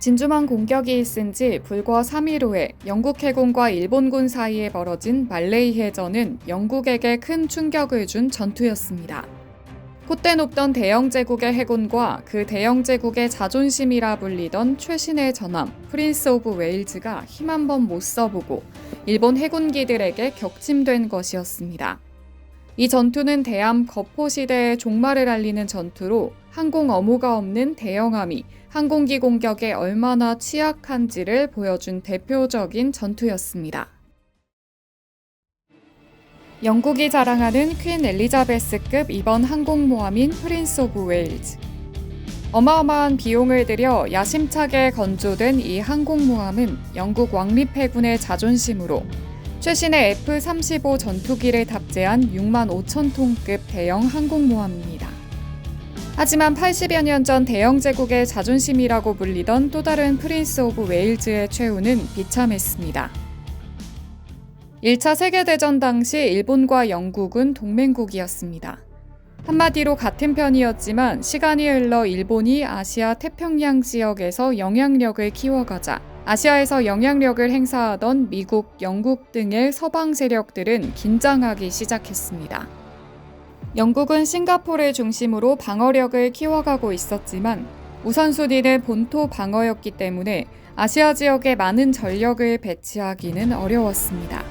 진주만 공격이 있은 지 불과 3일 후에 영국 해군과 일본군 사이에 벌어진 말레이 해전은 영국에게 큰 충격을 준 전투였습니다. 콧대 높던 대영 제국의 해군과 그 대영 제국의 자존심이라 불리던 최신의 전함 프린스 오브 웨일즈가 힘 한 번 못 써보고 일본 해군기들에게 격침된 것이었습니다. 이 전투는 대함 거포 시대의 종말을 알리는 전투로 항공 어무가 없는 대영함이 항공기 공격에 얼마나 취약한지를 보여준 대표적인 전투였습니다. 영국이 자랑하는 퀸 엘리자베스급 이번 항공모함인 프린스 오브 웨일즈. 어마어마한 비용을 들여 야심차게 건조된 이 항공모함은 영국 왕립해군의 자존심으로 최신의 F-35 전투기를 답재한 6만 5천 톤급 대형 항공모함입니다. 하지만 80여 년 전 대영 제국의 자존심이라고 불리던 또 다른 프린스 오브 웨일즈의 최후는 비참했습니다. 1차 세계대전 당시 일본과 영국은 동맹국이었습니다. 한마디로 같은 편이었지만 시간이 흘러 일본이 아시아 태평양 지역에서 영향력을 키워가자 아시아에서 영향력을 행사하던 미국, 영국 등의 서방 세력들은 긴장하기 시작했습니다. 영국은 싱가포르를 중심으로 방어력을 키워가고 있었지만 우선순위는 본토 방어였기 때문에 아시아 지역에 많은 전력을 배치하기는 어려웠습니다.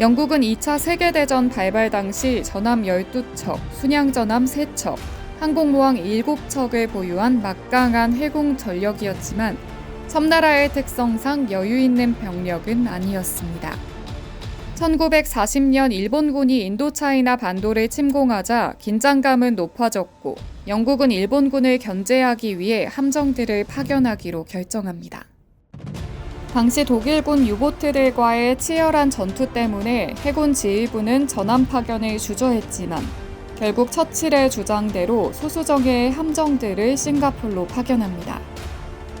영국은 2차 세계대전 발발 당시 전함 12척, 순양전함 3척, 항공모함 7척을 보유한 막강한 해공 전력이었지만 섬나라의 특성상 여유 있는 병력은 아니었습니다. 1940년 일본군이 인도차이나 반도를 침공하자 긴장감은 높아졌고 영국은 일본군을 견제하기 위해 함정들을 파견하기로 결정합니다. 당시 독일군 유보트들과의 치열한 전투 때문에 해군 지휘부는 전함 파견을 주저했지만 결국 처칠의 주장대로 소수정예의 함정들을 싱가폴로 파견합니다.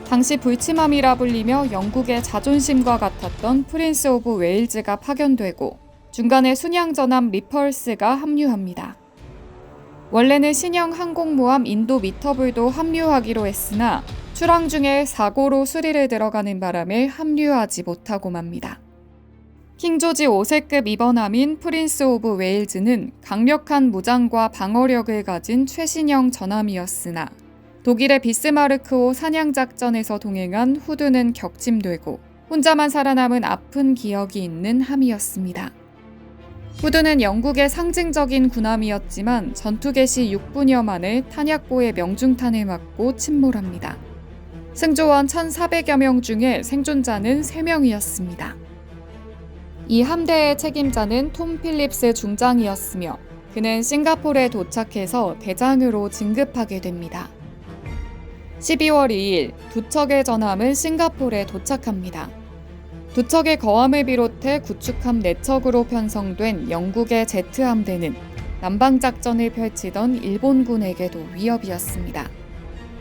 당시 불침함이라 불리며 영국의 자존심과 같았던 프린스 오브 웨일즈가 파견되고 중간에 순양 전함 리펄스가 합류합니다. 원래는 신형 항공모함 인도 미터블도 합류하기로 했으나 출항 중에 사고로 수리를 들어가는 바람에 합류하지 못하고 맙니다. 킹조지 5세급 입원함인 프린스 오브 웨일즈는 강력한 무장과 방어력을 가진 최신형 전함이었으나 독일의 비스마르크호 사냥작전에서 동행한 후드는 격침되고 혼자만 살아남은 아픈 기억이 있는 함이었습니다. 후드는 영국의 상징적인 군함이었지만 전투 개시 6분여 만에 탄약고의 명중탄을 맞고 침몰합니다. 승조원 1,400여 명 중에 생존자는 3명이었습니다. 이 함대의 책임자는 톰 필립스 중장이었으며 그는 싱가포르에 도착해서 대장으로 진급하게 됩니다. 12월 2일 두 척의 전함은 싱가포르에 도착합니다. 두 척의 거함을 비롯해 구축함 4척으로 편성된 영국의 제트 함대는 남방작전을 펼치던 일본군에게도 위협이었습니다.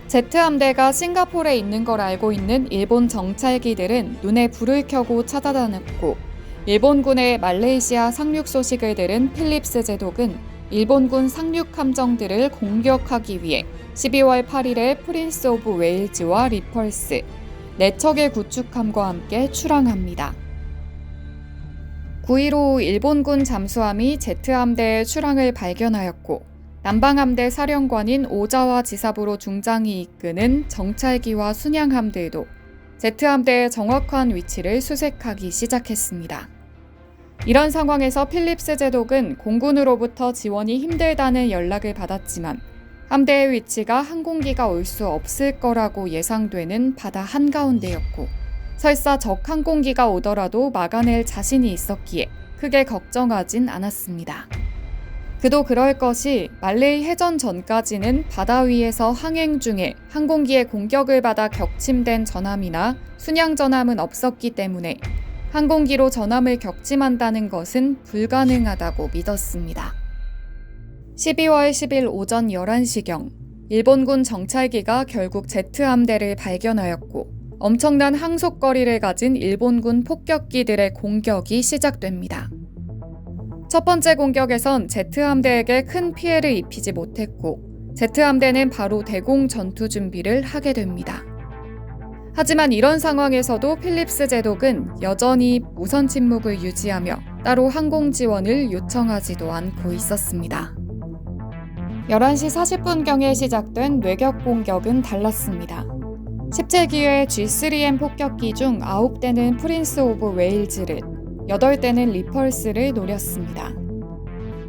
제트 함대가 싱가포르에 있는 걸 알고 있는 일본 정찰기들은 눈에 불을 켜고 찾아다녔고 일본군의 말레이시아 상륙 소식을 들은 필립스 제독은 일본군 상륙 함정들을 공격하기 위해 12월 8일에 프린스 오브 웨일즈와 리펄스, 4척의 구축함과 함께 출항합니다. 9일 오후 일본군 잠수함이 제트함대의 출항을 발견하였고 남방함대 사령관인 오자와 지사부로 중장이 이끄는 정찰기와 순양함들도 제트함대의 정확한 위치를 수색하기 시작했습니다. 이런 상황에서 필립스 제독은 공군으로부터 지원이 힘들다는 연락을 받았지만 함대의 위치가 항공기가 올 수 없을 거라고 예상되는 바다 한가운데였고 설사 적 항공기가 오더라도 막아낼 자신이 있었기에 크게 걱정하진 않았습니다. 그도 그럴 것이 말레이 해전 전까지는 바다 위에서 항행 중에 항공기의 공격을 받아 격침된 전함이나 순양 전함은 없었기 때문에 항공기로 전함을 격침한다는 것은 불가능하다고 믿었습니다. 12월 10일 오전 11시경 일본군 정찰기가 결국 제트 함대를 발견하였고 엄청난 항속거리를 가진 일본군 폭격기들의 공격이 시작됩니다. 첫 번째 공격에선 제트 함대에게 큰 피해를 입히지 못했고 제트 함대는 바로 대공 전투 준비를 하게 됩니다. 하지만 이런 상황에서도 필립스 제독은 여전히 무선 침묵을 유지하며 따로 항공 지원을 요청하지도 않고 있었습니다. 11시 40분경에 시작된 뇌격 공격은 달랐습니다. 17기의 G3M 폭격기 중 9대는 프린스 오브 웨일즈를, 8대는 리펄스를 노렸습니다.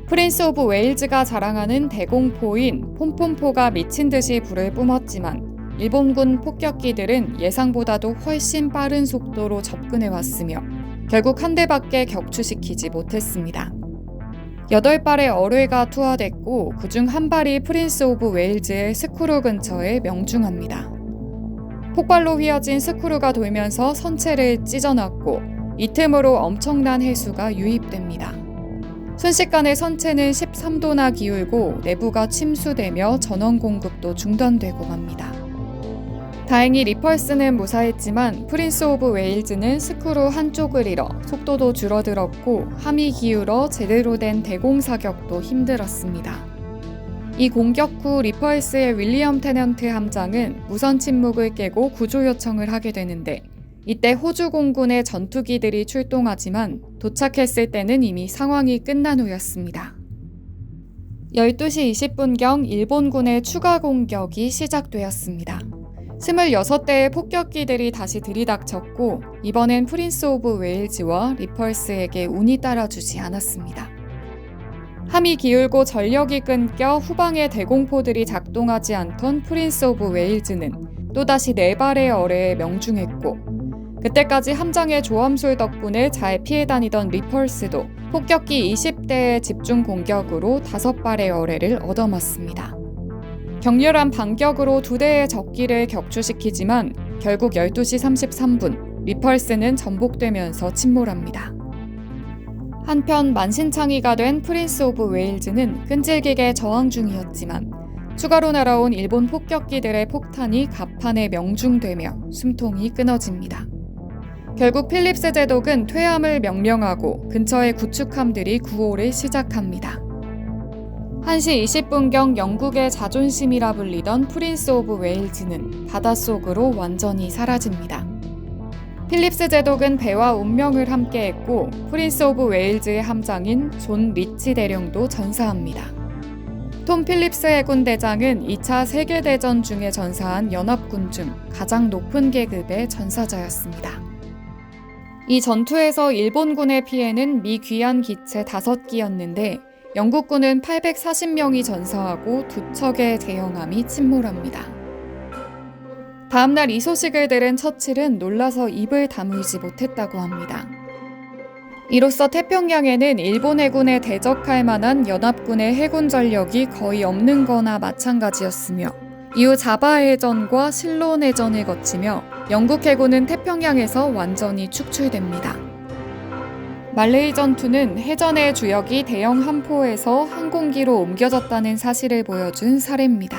프린스 오브 웨일즈가 자랑하는 대공포인 폼폼포가 미친 듯이 불을 뿜었지만 일본군 폭격기들은 예상보다도 훨씬 빠른 속도로 접근해 왔으며 결국 한 대밖에 격추시키지 못했습니다. 여덟 발의 어뢰가 투하됐고 그중 한 발이 프린스 오브 웨일즈의 스크루 근처에 명중합니다. 폭발로 휘어진 스크루가 돌면서 선체를 찢어놨고 이 틈으로 엄청난 해수가 유입됩니다. 순식간에 선체는 13도나 기울고 내부가 침수되며 전원 공급도 중단되고 맙니다. 다행히 리펄스는 무사했지만 프린스 오브 웨일즈는 스크루 한쪽을 잃어 속도도 줄어들었고 함이 기울어 제대로 된 대공 사격도 힘들었습니다. 이 공격 후 리펄스의 윌리엄 테넌트 함장은 무선 침묵을 깨고 구조 요청을 하게 되는데 이때 호주 공군의 전투기들이 출동하지만 도착했을 때는 이미 상황이 끝난 후였습니다. 12시 20분경 일본군의 추가 공격이 시작되었습니다. 26대의 폭격기들이 다시 들이닥쳤고 이번엔 프린스 오브 웨일즈와 리펄스에게 운이 따라주지 않았습니다. 함이 기울고 전력이 끊겨 후방의 대공포들이 작동하지 않던 프린스 오브 웨일즈는 또다시 네 발의 어뢰에 명중했고 그때까지 함장의 조함술 덕분에 잘 피해 다니던 리펄스도 폭격기 20대의 집중 공격으로 다섯 발의 어뢰를 얻어맞습니다. 격렬한 반격으로 두 대의 적기를 격추시키지만 결국 12시 33분 리펄스는 전복되면서 침몰합니다. 한편 만신창이가 된 프린스 오브 웨일즈는 끈질기게 저항 중이었지만 추가로 날아온 일본 폭격기들의 폭탄이 갑판에 명중되며 숨통이 끊어집니다. 결국 필립스 제독은 퇴함을 명령하고 근처의 구축함들이 구호를 시작합니다. 1시 20분경 영국의 자존심이라 불리던 프린스 오브 웨일즈는 바닷속으로 완전히 사라집니다. 필립스 제독은 배와 운명을 함께했고 프린스 오브 웨일즈의 함장인 존 리치 대령도 전사합니다. 톰 필립스 해군 대장은 2차 세계대전 중에 전사한 연합군 중 가장 높은 계급의 전사자였습니다. 이 전투에서 일본군의 피해는 미 귀한 기체 5기였는데 영국군은 840명이 전사하고 두 척의 대형함이 침몰합니다. 다음날 이 소식을 들은 처칠은 놀라서 입을 다물지 못했다고 합니다. 이로써 태평양에는 일본 해군에 대적할 만한 연합군의 해군 전력이 거의 없는 거나 마찬가지였으며 이후 자바 해전과 실론 해전을 거치며 영국 해군은 태평양에서 완전히 축출됩니다. 말레이 전투는 해전의 주역이 대형 함포에서 항공기로 옮겨졌다는 사실을 보여준 사례입니다.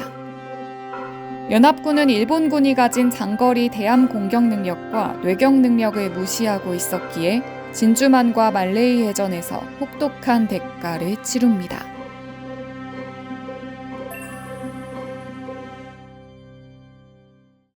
연합군은 일본군이 가진 장거리 대함 공격 능력과 뇌격 능력을 무시하고 있었기에 진주만과 말레이 해전에서 혹독한 대가를 치릅니다.